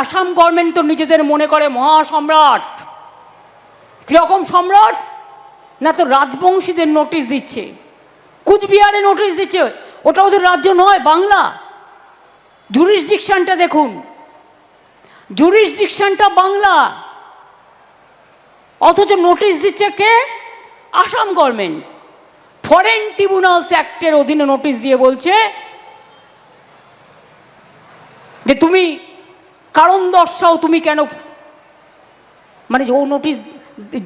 Assam government তো নিজেদের মনে করে মহাসম্রাট। কীরকম সম্রাট? না তো রাজবংশীদের নোটিশ দিচ্ছে। কুচবিহারে নোটিশ দিচ্ছে। ওটা ওদের রাজ্য নয়, বাংলা। জুরিসডিকশনটা দেখুন। জুরিসডিকশনটা বাংলা। অথচ নোটিশ দিচ্ছে কে? আসাম গভর্নমেন্ট ফরেন ট্রিব্যুনালস অ্যাক্টের অধীনে নোটিশ দিয়ে বলছে যে তুমি কারণ দর্শাও তুমি কেন? মানে ও নোটিশ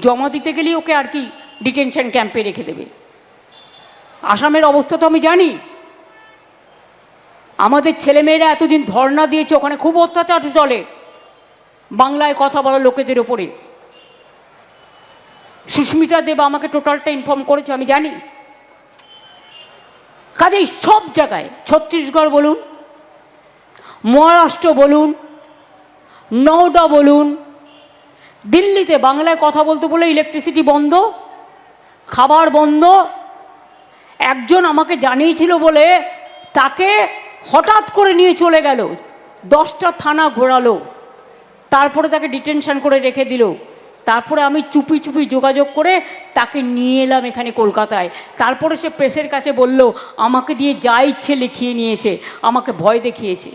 জমা দিতে গেলেই ওকে আর কি ডিটেনশন ক্যাম্পে রেখে দেবে। আসামের অবস্থা তো আমি জানি। আমাদের ছেলেমেয়েরা এতদিন ধর্ণা দিয়েছে, ওখানে খুব অত্যাচার চলে বাংলায় কথা বলা লোকেদের ওপরে সুস্মিতা দেব আমাকে টোটালটা ইনফর্ম করেছে, আমি জানি। কাজেই সব জায়গায়, ছত্তিশগড় বলুন, মহারাষ্ট্র বলুন নওডা বলুন। দিল্লিতে বাংলায় কথা বলতে বলে ইলেকট্রিসিটি বন্ধ, খাবার বন্ধ। একজন আমাকে জানিয়েছিল বলে তাকে হঠাৎ করে নিয়ে চলে গেল, দশটা থানা ঘোরালো। তারপরে তাকে ডিটেনশন করে রেখে দিল। তারপরে আমি চুপি চুপি যোগাযোগ করে তাকে নিয়ে এলাম এখানে কলকাতায়। তারপরে সে প্রেসের কাছে বলল, আমাকে দিয়ে যা ইচ্ছে লিখিয়ে নিয়েছে, আমাকে ভয় দেখিয়েছে।